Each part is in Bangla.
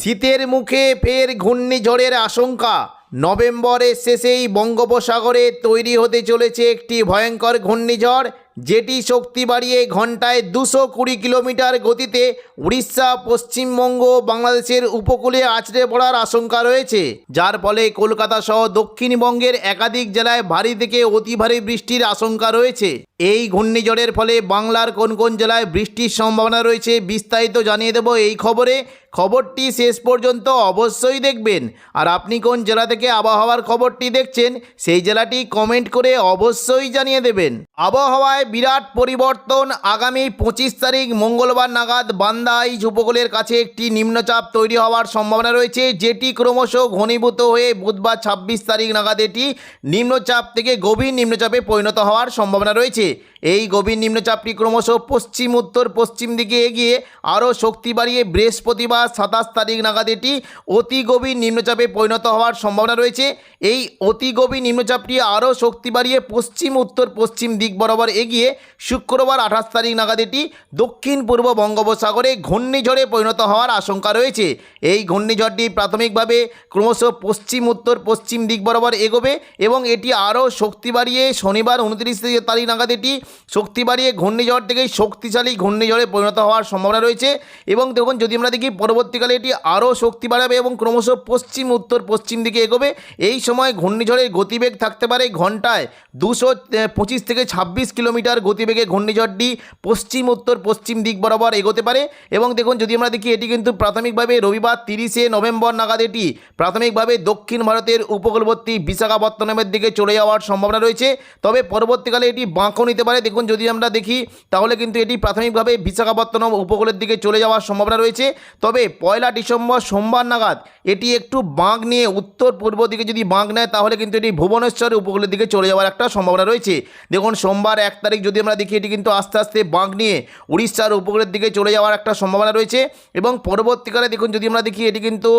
শীতের মুখে ফের ঘূর্ণিঝড়ের আশঙ্কা। নভেম্বরের শেষেই বঙ্গোপসাগরে তৈরি হতে চলেছে একটি ভয়ঙ্কর ঘূর্ণিঝড়, যেটি শক্তি বাড়িয়ে ঘন্টায় দুশো কুড়ি কিলোমিটার গতিতে উড়িষ্যা, পশ্চিমবঙ্গ বাংলাদেশের উপকূলে আছড়ে পড়ার আশঙ্কা রয়েছে। যার ফলে কলকাতা সহ দক্ষিণবঙ্গের একাধিক জেলায় ভারী থেকে অতি ভারী বৃষ্টির আশঙ্কা রয়েছে। এই ঘূর্ণিঝড়ের ফলে বাংলার কোন কোন জেলায় বৃষ্টির সম্ভাবনা রয়েছে বিস্তারিত জানিয়ে দেব এই খবরে। খবরটি শেষ পর্যন্ত অবশ্যই দেখবেন। আর আপনি কোন জেলা থেকে আবহাওয়ার খবরটি দেখছেন, সেই জেলাটি কমেন্ট করে অবশ্যই জানিয়ে দেবেন। আবহাওয়ায় বিরাট পরিবর্তন আগামী পঁচিশ তারিখ মঙ্গলবার নাগাদ বান্দাইজ উপকূলের কাছে একটি নিম্নচাপ তৈরি হওয়ার সম্ভাবনা রয়েছে, যেটি ক্রমশ ঘনীভূত হয়ে বুধবার ছাব্বিশ তারিখ নাগাদ এটি নিম্নচাপ থেকে গভীর নিম্নচাপে পরিণত হওয়ার সম্ভাবনা রয়েছে। এই গভীর নিম্নচাপটি ক্রমশ পশ্চিম উত্তর পশ্চিম দিকে এগিয়ে আরও শক্তি বাড়িয়ে বৃহস্পতিবার সাতাশ তারিখ নাগাদ এটি অতি গভীর নিম্নচাপে পরিণত হওয়ার সম্ভাবনা রয়েছে। এই অতি গভীর নিম্নচাপটি আরও শক্তি বাড়িয়ে পশ্চিম, উত্তর, পশ্চিম দিক বরাবর এগিয়ে শুক্রবার আঠাশ তারিখ নাগাদ এটি দক্ষিণ, পূর্ব বঙ্গোপসাগরে ঘূর্ণিঝড়ে পরিণত হওয়ার আশঙ্কা রয়েছে। এই ঘূর্ণিঝড়টি প্রাথমিকভাবে ক্রমশ পশ্চিম, উত্তর, পশ্চিম দিক বরাবর এগোবে এবং এটি আরও শক্তি বাড়িয়ে শনিবার উনত্রিশ তারিখ নাগাদ এটি শক্তি বাড়িয়ে ঘূর্ণিঝড় থেকে শক্তিশালী ঘূর্ণিঝড়ে পরিণত হওয়ার সম্ভাবনা রয়েছে। এবং দেখুন, যদি আমরা দেখি পরবর্তীকালে এটি আরও শক্তি বাড়াবে এবং ক্রমশ পশ্চিম, উত্তর, পশ্চিম দিকে এগোবে। এই সময় ঘূর্ণিঝড়ের গতিবেগ থাকতে পারে ঘন্টায় দুশো পঁচিশ থেকে ছাব্বিশ কিলোমিটার গতিবেগে ঘূর্ণিঝড়টি পশ্চিম, উত্তর, পশ্চিম দিক বরাবর এগোতে পারে। এবং দেখুন, যদি আমরা দেখি, এটি কিন্তু প্রাথমিকভাবে রবিবার তিরিশে নভেম্বর নাগাদ এটি প্রাথমিকভাবে দক্ষিণ ভারতের উপকূলবর্তী বিশাখাপত্তনমের দিকে চলে যাওয়ার সম্ভাবনা রয়েছে। তবে পরবর্তীকালে এটি বাঁকও নিতে পারে। দেখুন, যদি আমরা দেখি, তাহলে কিন্তু এটি প্রাথমিকভাবে বিশাখাপত্তনম উপকূলের দিকে চলে যাওয়ার সম্ভাবনা রয়েছে। তবে পয়লা ডিসেম্বর সোমবার নাগাদ। এটি একটু বাঁক নিয়ে উত্তর পূর্ব দিকে যদি বাঁক নেয়, তাহলে কিন্তু এটি ভুবনেশ্বর উপকূলের দিকে চলে যাওয়ার একটা সম্ভাবনা রয়েছে। দেখুন, সোমবার এক তারিখ যদি আমরা দেখি, এটি কিন্তু আস্তে আস্তে বাঁক নিয়ে উড়িষ্যার উপকূলের দিকে চলে যাওয়ার একটা সম্ভাবনা রয়েছে। এবং পরবর্তীকালে দেখুন, যদি আমরা দেখি, এটি কিন্তু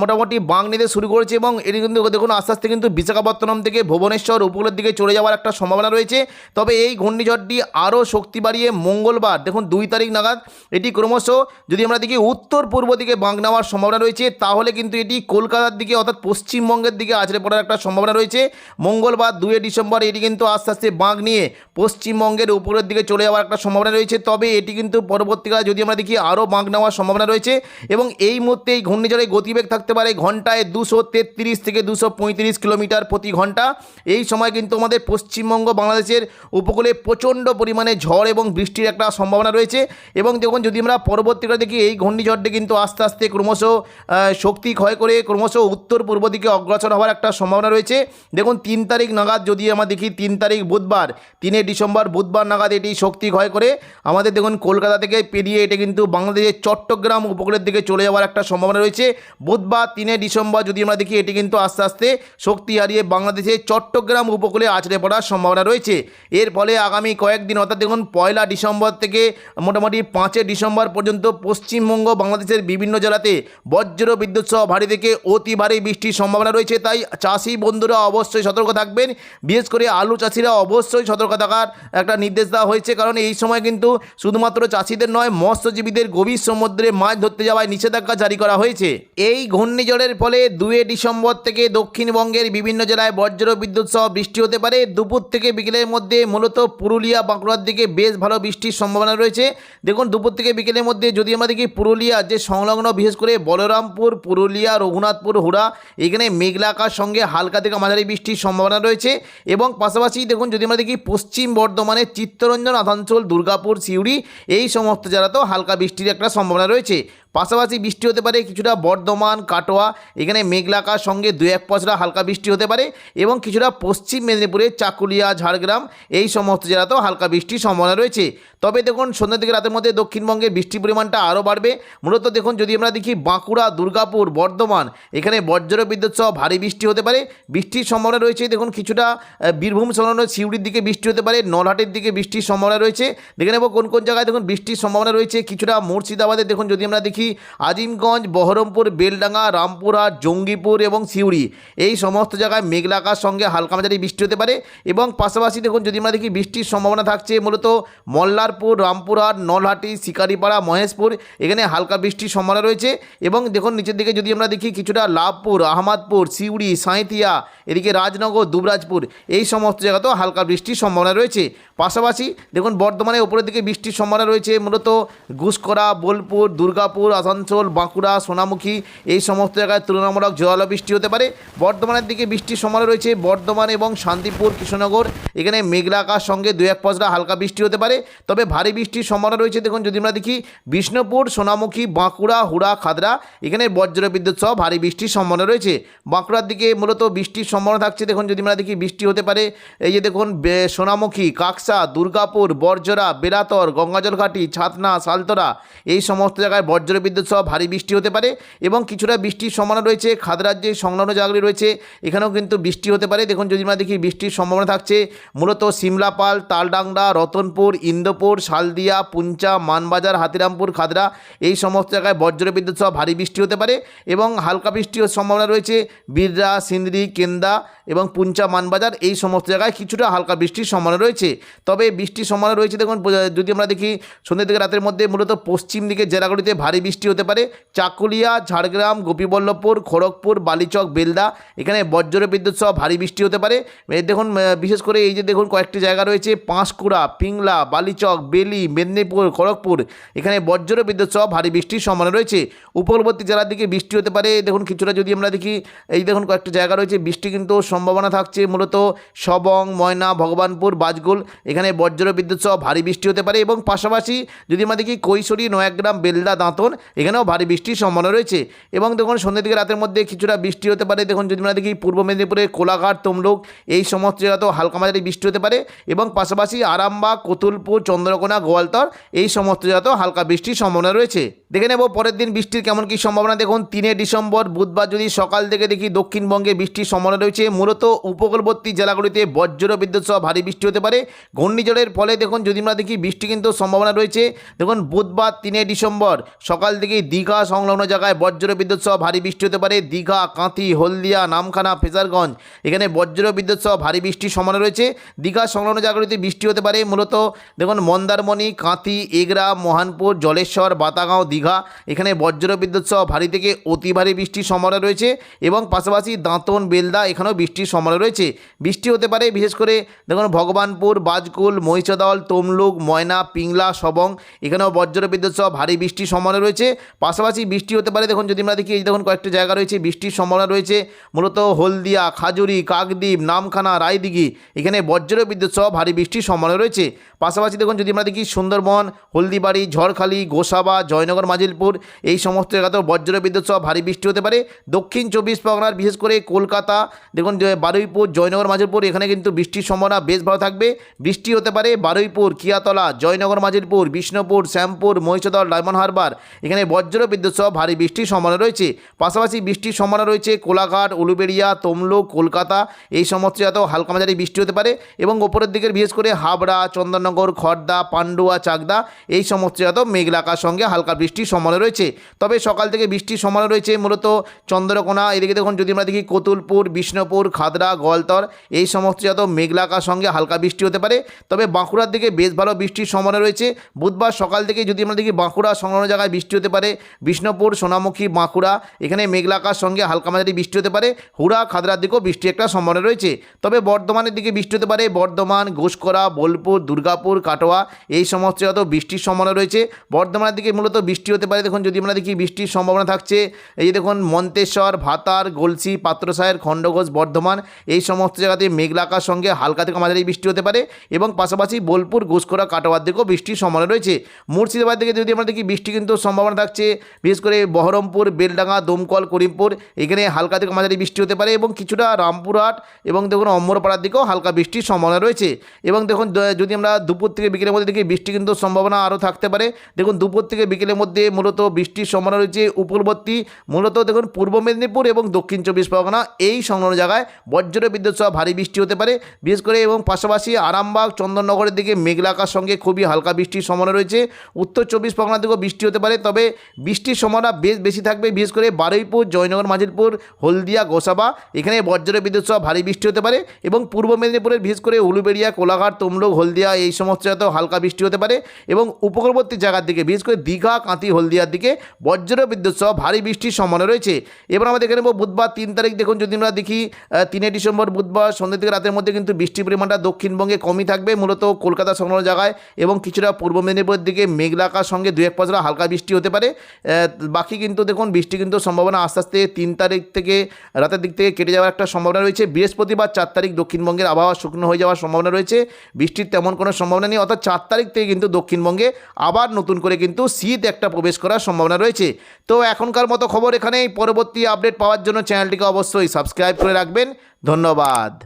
মোটামুটি বাঁক নিতে শুরু করেছে এবং এটি কিন্তু, দেখুন, আস্তে আস্তে কিন্তু বিশাখাপত্তনম থেকে ভুবনেশ্বর উপকূলের দিকে চলে যাওয়ার একটা সম্ভাবনা রয়েছে। তবে এই ঘূর্ণিঝড়টি আরও শক্তি বাড়িয়ে মঙ্গলবার, দেখুন, দুই তারিখ নাগাদ এটি ক্রমশ, যদি আমরা দেখি, উত্তর পূর্ব দিকে বাঁক নেওয়ার সম্ভাবনা রয়েছে, তাহলে কিন্তু এটি কলকাতার দিকে অর্থাৎ পশ্চিমবঙ্গের দিকে আছড়ে পড়ার একটা সম্ভাবনা রয়েছে। মঙ্গলবার দুই ডিসেম্বর এটি কিন্তু আস্তে আস্তে বাঁক নিয়ে পশ্চিমবঙ্গের উপরের দিকে চলে যাওয়ার একটা সম্ভাবনা রয়েছে, তবে এটি কিন্তু পরবর্তীকালে যদি আমরা দেখি আরও বাঁক নেওয়ার সম্ভাবনা রয়েছে এবং এই মুহূর্তে এই ঘূর্ণিঝড়ের গতিবেগ থাকতে পারে ঘন্টায় দুশো তেত্রিশ থেকে দুশো পঁয়ত্রিশ কিলোমিটার প্রতি ঘণ্টা। এই সময় কিন্তু আমাদের পশ্চিমবঙ্গ বাংলাদেশের উপকূলে প্রচণ্ড পরিমাণে ঝড় এবং বৃষ্টির একটা সম্ভাবনা রয়েছে। এবং দেখুন, যদি আমরা পরবর্তীকালে দেখি এই ঘূর্ণিঝড়টি কিন্তু আস্তে আস্তে ক্রমশ শক্তি ক্ষয় করে ক্রমশ উত্তর পূর্ব দিকে অগ্রসর হওয়ার একটা সম্ভাবনা রয়েছে। দেখুন, তিন তারিখ নাগাদ যদি আমরা দেখি, তিন তারিখ বুধবার, তিনে ডিসেম্বর বুধবার নাগাদ এটি শক্তি ক্ষয় করে। আমাদের দেখুন, কলকাতা থেকে পেরিয়ে এটা কিন্তু বাংলাদেশের চট্টগ্রাম উপকূলের দিকে চলে যাওয়ার একটা সম্ভাবনা রয়েছে। বুধবার, তিনে ডিসেম্বর যদি আমরা দেখি, এটি কিন্তু আস্তে আস্তে শক্তি হারিয়ে বাংলাদেশের চট্টগ্রাম উপকূলে আছড়ে পড়ার সম্ভাবনা রয়েছে। এর ফলে আগামী কয়েকদিন, অর্থাৎ দেখুন, পয়লা ডিসেম্বর থেকে মোটামুটি পাঁচে ডিসেম্বর পর্যন্ত পশ্চিমবঙ্গ, বাংলাদেশের বিভিন্ন জেলাতে বজ্র বিদ্যুৎ সহ ভারী থেকে অতি ভারী বৃষ্টির সম্ভাবনা রয়েছে, তাই চাষি বন্ধুরা অবশ্যই সতর্ক থাকবেন। বিশেষ করে আলু চাষিরা অবশ্যই সতর্ক থাকার একটা নির্দেশ দেওয়া হয়েছে, কারণ এই সময় কিন্তু শুধুমাত্র চাষিদের নয়, মৎস্যজীবীদের গভীর সমুদ্রে মাছ ধরতে যাওয়ায় নিষেধাজ্ঞা জারি করা হয়েছে। এই ঘূর্ণিঝড়ের ফলে দুয়ে ডিসেম্বর থেকে দক্ষিণবঙ্গের বিভিন্ন জেলায় বজ্র বিদ্যুৎ সহ বৃষ্টি হতে পারে। দুপুর থেকে বিকেলের মধ্যে মূলত পুরুলিয়া, বাঁকুড়ার দিকে বেশ ভালো বৃষ্টির সম্ভাবনা রয়েছে। দেখুন, দুপুর থেকে বিকেলের মধ্যে যদি আমরা দেখি, পুরুলিয়া যে সংলগ্ন, বিশেষ করে বলরামপুর, পুরুলিয়া, রঘুনাথপুর, হুড়া, এখানে মেঘলাকার সঙ্গে হালকা থেকে মাঝারি বৃষ্টির সম্ভাবনা রয়েছে। এবং পাশাপাশি দেখুন, যদি আমরা দেখি পশ্চিম বর্ধমানে চিত্তরঞ্জন, আসানসোল, দুর্গাপুর, সিউড়ি, এই সমস্ত জেলাতেও হালকা বৃষ্টির একটা সম্ভাবনা রয়েছে। পাশাপাশি বৃষ্টি হতে পারে, কিছুটা বর্ধমান, কাটোয়া, এখানে মেঘলাকার সঙ্গে দু এক পশরা হালকা বৃষ্টি হতে পারে এবং কিছুটা পশ্চিম মেদিনীপুরে চাকুলিয়া, ঝাড়গ্রাম, এই সমস্ত জেলাতেও হালকা বৃষ্টির সম্ভাবনা রয়েছে। তবে দেখুন, সন্ধ্যা থেকে রাতের মধ্যে দক্ষিণবঙ্গে বৃষ্টির পরিমাণটা আরও বাড়বে। মূলত দেখুন, যদি আমরা দেখি বাঁকুড়া, দুর্গাপুর, বর্ধমান, এখানে বজ্র বিদ্যুৎ সহ ভারী বৃষ্টি হতে পারে। বৃষ্টির সম্ভাবনা রয়েছে, দেখুন, কিছুটা বীরভূম সংলগ্ন সিউড়ির দিকে বৃষ্টি হতে পারে, নলহাটের দিকে বৃষ্টির সম্ভাবনা রয়েছে। দেখে নেব কোন কোন জায়গায়, দেখুন, বৃষ্টির সম্ভাবনা রয়েছে, কিছুটা মুর্শিদাবাদে, দেখুন, যদি আমরা দেখি দেখি আজিমগঞ্জ, বহরমপুর, বেলডাঙ্গা, রামপুরহাট, জঙ্গিপুর এবং সিউড়ি। এই সমস্ত জায়গায় মেঘলাকার সঙ্গে হালকা মাঝারি বৃষ্টি হতে পারে এবং পাশাপাশি দেখুন, যদি আমরা দেখি বৃষ্টির সম্ভাবনা থাকছে মূলত মল্লারপুর, রামপুরহাট, নলহাটি, শিকারিপাড়া, মহেশপুর, এখানে হালকা বৃষ্টির সম্ভাবনা রয়েছে এবং দেখুন, নিচের দিকে যদি আমরা দেখি কিছুটা লাভপুর, আহমদপুর, সিউড়ি, সাঁইথিয়া, এদিকে রাজনগর, দুবরাজপুর, এই সমস্ত জায়গাতেও হালকা বৃষ্টির সম্ভাবনা রয়েছে। পাশাপাশি দেখুন, বর্ধমানে উপরের দিকে বৃষ্টির সম্ভাবনা রয়েছে মূলত ঘুষকরা বোলপুর, দুর্গাপুর আসানসোল, বাঁকুড়া, সোনামুখী এই সমস্ত জায়গায় তুলনামূলক জোরালো বৃষ্টি হতে পারে। বর্ধমানের দিকে বৃষ্টির সম্ভাবনা রয়েছে বর্ধমান এবং শান্তিপুর, কৃষ্ণনগর। এখানে মেঘলা আকাশ, সঙ্গে দু এক পশলা হালকা বৃষ্টি হতে পারে। তবে ভারী বৃষ্টির সম্ভাবনা রয়েছে। দেখুন, যদি আমরা দেখি বিষ্ণুপুর, সোনামুখী, বাঁকুড়া, হুড়া, খাদরা, এখানে বজ্র বিদ্যুৎ সহ ভারী বৃষ্টির সম্ভাবনা রয়েছে। বাঁকুড়ার দিকে মূলত বৃষ্টির সম্ভাবনা থাকছে। দেখুন, যদি আমরা দেখি বৃষ্টি হতে পারে, এই যে দেখুন সোনামুখী, কাকসা, দুর্গাপুর, বরজরা বেলাতর গঙ্গাজলঘাটি, ছাতনা, সালতরা, এই সমস্ত জায়গায় বজ্র বিদ্যুৎ সহ ভারী বৃষ্টি হতে পারে এবং কিছুটা বৃষ্টির সম্ভাবনা রয়েছে। খাদরার যে সংলগ্ন জায়গাগুলি রয়েছে। এখানেও কিন্তু বৃষ্টি হতে পারে। দেখুন, যদি আমরা দেখি বৃষ্টির সম্ভাবনা থাকছে, মূলত সিমলাপাল তালডাংরা, রতনপুর, ইন্দোপুর, শালদিয়া, পুঞ্চা, মানবাজার, হাতিরামপুর, খাদরা এই সমস্ত জায়গায় বজ্র বিদ্যুৎ সহ ভারী বৃষ্টি হতে পারে এবং হালকা বৃষ্টির সম্ভাবনা রয়েছে। বিররা সিন্দ্রি, কেন্দা এবং পুঞ্চা মানবাজার এই সমস্ত জায়গায় কিছুটা হালকা বৃষ্টির সম্ভাবনা রয়েছে। তবে বৃষ্টির সম্ভাবনা রয়েছে, দেখুন যদি আমরা দেখি সন্ধ্যে থেকে রাতের মধ্যে মূলত পশ্চিম দিকের জেলাগুলিতে ভারী বৃষ্টি হতে পারে। চাকুলিয়া, ঝাড়গ্রাম, গোপীবল্লভপুর, খড়গপুর, বালিচক, বেলদা, এখানে বজ্র বিদ্যুৎ সহ ভারী বৃষ্টি হতে পারে। দেখুন বিশেষ করে এই যে দেখুন, কয়েকটি জায়গা রয়েছে, পাঁশকুড়া, পিংলা, বালিচক, বেলি, মেদিনীপুর, খড়গপুর, এখানে বজ্র বিদ্যুৎ সহ ভারী বৃষ্টির সম্ভাবনা রয়েছে। উপকূলবর্তী জেলার দিকে বৃষ্টি হতে পারে, দেখুন, কিছুটা যদি আমরা দেখি, এই দেখুন, কয়েকটি জায়গা রয়েছে, বৃষ্টি কিন্তু সম্ভাবনা থাকছে মূলত সবং, ময়না, ভগবানপুর, বাজগুল। এখানে বজ্র বিদ্যুৎ সহ ভারী বৃষ্টি হতে পারে এবং পাশাপাশি যদি আমরা দেখি কৈশোরী, নয়াগ্রাম, বেলদা, দাঁতন, এখানেও ভারী বৃষ্টির সম্ভাবনা রয়েছে। এবং দেখুন, সন্ধ্যে থেকে রাতের মধ্যে কিছুটা বৃষ্টি হতে পারে। দেখুন, যদি আমরা দেখি পূর্ব মেদিনীপুরের কোলাঘাট, তমলুক, এই সমস্ত জায়গাতেও হালকা মাঝারি বৃষ্টি হতে পারে। এবং পাশাপাশি আরামবাগ, কতুলপুর, চন্দ্রকোনা, গোয়ালতর, এই সমস্ত জায়গাতেও হালকা বৃষ্টির সম্ভাবনা রয়েছে। দেখে নেব পরের দিন বৃষ্টির কেমন কী সম্ভাবনা। দেখুন, তিনে ডিসেম্বর, বুধবার যদি সকাল থেকে দেখি দক্ষিণবঙ্গে বৃষ্টির সম্ভাবনা রয়েছে। মূলত উপকূলবর্তী জেলাগুলিতে বজ্র বিদ্যুৎ সহ ভারী বৃষ্টি হতে পারে। ঘূর্ণিঝড়ের ফলে দেখুন, যদি আমরা দেখি, বৃষ্টি কিন্তু সম্ভাবনা রয়েছে। দেখুন, বুধবার তিনে ডিসেম্বর, সকাল থেকেই দীঘা সংলগ্ন জায়গায় বজ্র বিদ্যুৎ সহ ভারী বৃষ্টি হতে পারে। দীঘা, কাঁথি, হলদিয়া, নামখানা ফেজারগঞ্জ এখানে বজ্র বিদ্যুৎ সহ ভারী বৃষ্টির সম্ভাবনা রয়েছে। দীঘা সংলগ্ন জায়গাগুলিতে বৃষ্টি হতে পারে। মূলত দেখুন, মন্দারমণি, কাঁথি, এগরা, মহানপুর, জলেশ্বর, বাতাগাঁও, দীঘা, এখানে বজ্র বিদ্যুৎ সহ ভারী থেকে অতি ভারী বৃষ্টির সম্ভাবনা রয়েছে। এবং পাশাপাশি দাঁতন, বেলদা, এখানেও বৃষ্টির সম্ভাবনা রয়েছে। বৃষ্টি হতে পারে, বিশেষ করে দেখুন ভগবানপুর, বাজকুল, মহিষদল, তমলুক, ময়না, পিংলা, সবং, এখানেও বজ্র বিদ্যুৎ সহ ভারী বৃষ্টির সম্ভাবনা রয়েছে। পাশাপাশি বৃষ্টি হতে পারে, দেখুন যদি আমরা দেখি, এই দেখুন কয়েকটি জায়গা রয়েছে, বৃষ্টির সম্ভাবনা রয়েছে। মূলত হলদিয়া, খাজুরি, কাকদ্বীপ, নামখানা, রায়দিঘি, এখানে বজ্র বিদ্যুৎ সহ ভারী বৃষ্টির সম্ভাবনা রয়েছে। পাশাপাশি দেখুন যদি আমরা দেখি, সুন্দরবন, হলদিবাড়ি, ঝড়খালি, গোসাবা, জয়নগর, মাজিলপুর, এই সমস্ত জায়গাতেও বজ্র বিদ্যুৎ সহ ভারী বৃষ্টি হতে পারে। দক্ষিণ চব্বিশ পরগনার, বিশেষ করে কলকাতা, দেখুন বারুইপুর, জয়নগর মাজিলপুর এখানে কিন্তু বৃষ্টির সম্ভাবনা বেশ ভালো থাকবে। বৃষ্টি হতে পারে বারুইপুর, কিয়াতলা, জয়নগর মাজিলপুর বিষ্ণুপুর, শ্যামপুর, মহিষদল, ডায়মন্ড হারবার। এখানে বজ্র বিদ্যুৎ সহ ভারী বৃষ্টির সম্ভাবনা রয়েছে। পাশাপাশি বৃষ্টির সম্ভাবনা রয়েছে কোলাঘাট, উলুবেড়িয়া, তমলুক, কলকাতা। এই সমস্ত জায়গাতেও হালকা মাঝারি বৃষ্টি হতে পারে এবং ওপরের দিকের বিশেষ করে হাবড়া, চন্দননগর খড়দা পান্ডুয়া, চাকদা এই সমস্ত জায়গাতেও মেঘলাকার সঙ্গে হালকা বৃষ্টির সম্ভাবনা রয়েছে। তবে সকাল থেকে বৃষ্টির সম্ভাবনা রয়েছে মূলত চন্দ্রকোনা। এদিকে দেখুন, যদি আমরা দেখি কতুলপুর, বিষ্ণুপুর খাদরা গোয়ালতর এই সমস্ত জায়গাতেও মেঘলাকার সঙ্গে হালকা বৃষ্টি হতে পারে। তবে বাঁকুড়ার দিকে বেশ ভালো বৃষ্টির সম্ভাবনা রয়েছে। বুধবার সকাল থেকে যদি আমরা দেখি বাঁকুড়া সংলগ্ন জায়গায় বৃষ্টি হতে পারে, বিষ্ণুপুর, সোনামুখী, বাঁকুড়া, এখানে মেঘলাকার সঙ্গে হালকা মাঝারি বৃষ্টি হতে পারে। হুড়া খাদরার দিকেও বৃষ্টি একটা সম্ভাবনা রয়েছে। তবে বর্ধমানের দিকে বৃষ্টি হতে পারে। বর্ধমান, ঘোষকরা, বোলপুর, দুর্গাপুর, কাটোয়া এই সমস্ত জায়গাতেও বৃষ্টির সম্ভাবনা রয়েছে। বর্ধমানের দিকে মূলত বৃষ্টি হতে পারে। দেখুন, যদি আমরা দেখি বৃষ্টির সম্ভাবনা থাকছে, এই দেখুন, মন্তেশ্বর, ভাতার, গলসি পাত্রসায়ের খণ্ডঘোষ, বর্ধমান। এই সমস্ত জায়গাতে মেঘলাকার সঙ্গে হালকা থেকে মাঝারি বৃষ্টি হতে পারে এবং পাশাপাশি বোলপুর ঘোষকরা কাটোয়ার দিকেও বৃষ্টির সম্ভাবনা রয়েছে। মুর্শিদাবাদ থেকে যদি আমরা দেখি, বৃষ্টি কিন্তু সম্ভাবনা থাকছে, বিশেষ করে বহরমপুর, বেলডাঙ্গা, দমকল, করিমপুর, এখানে হালকা থেকে মাঝারি বৃষ্টি হতে পারে এবং কিছুটা রামপুরহাট এবং দেখুন অম্বরপাড়ার দিকেও হালকা বৃষ্টির সম্ভাবনা রয়েছে। এবং দেখুন যদি আমরা দুপুর থেকে বিকেলের মধ্যে দেখি, বৃষ্টি কিন্তু সম্ভাবনা আরও থাকতে পারে। দেখুন, দুপুর থেকে বিকেলের মধ্যে মূলত বৃষ্টির সম্ভাবনা রয়েছে উপকূলবর্তী, মূলত দেখুন পূর্ব মেদিনীপুর এবং দক্ষিণ চব্বিশ পরগনা, এই সংলগ্ন জায়গায় বজ্র বিদ্যুৎ সহ ভারী বৃষ্টি হতে পারে। বিশেষ করে এবং পাশাপাশি আরামবাগ, চন্দননগরের দিকে মেঘলাকার সঙ্গে খুবই হালকা বৃষ্টির সম্ভাবনা রয়েছে। উত্তর চব্বিশ পরগনা দিকেও বৃষ্টি হতে পারে, তবে বৃষ্টির সম্ভাবনা বেশ বেশি থাকবে। বিশেষ করে বারুইপুর, জয়নগর মাঝিরপুর হলদিয়া, গোসাবা, এখানে বজ্র বিদ্যুৎ সহ ভারী বৃষ্টি হতে পারে এবং পূর্ব মেদিনীপুরের বিশেষ করে উলুবেড়িয়া, কোলাঘাট, তমলুক, হলদিয়া এই সমস্ত জায়গাতেও হালকা বৃষ্টি হতে পারে এবং উপকূলবর্তী জায়গার দিকে, বিশেষ করে দীঘা কাঁতি হলদিয়ার দিকে বজ্র বিদ্যুৎ সহ ভারী বৃষ্টির সম্ভাবনা রয়েছে। এবার আমরা দেখে নেব বুধবার তিন তারিখ। দেখুন, যদি আমরা দেখি তিনে ডিসেম্বর বুধবার সন্ধ্যে থেকে রাতের মধ্যে কিন্তু বৃষ্টির পরিমাণটা দক্ষিণবঙ্গে কমই থাকবে। মূলত কলকাতা সংলগ্ন জায়গায় এবং কিছুটা পূর্ব মেদিনীপুরের দিকে মেঘলাকার সঙ্গে দু এক পাঁচটা হালকা বৃষ্টি হতে পারে। বাকি কিন্তু দেখুন, বৃষ্টি কিন্তু সম্ভাবনা আস্তে আস্তে তিন তারিখ থেকে রাতের দিক থেকে কেটে যাওয়ার একটা সম্ভাবনা রয়েছে। বৃহস্পতিবার চার তারিখ দক্ষিণবঙ্গের আবহাওয়া শুকনো হয়ে যাওয়ার সম্ভাবনা রয়েছে। বৃষ্টির তেমন কোনো সম্ভাবনা নেই, অর্থাৎ চার তারিখ থেকে কিন্তু দক্ষিণবঙ্গে আবার নতুন করে কিন্তু শীত একটা প্রবেশ করার সম্ভাবনা রয়েছে। তো এখনকার মতো খবর এখানেই। পরবর্তী আপডেট পাওয়ার জন্য চ্যানেলটিকে অবশ্যই সাবস্ক্রাইব করে রাখবেন। ধন্যবাদ।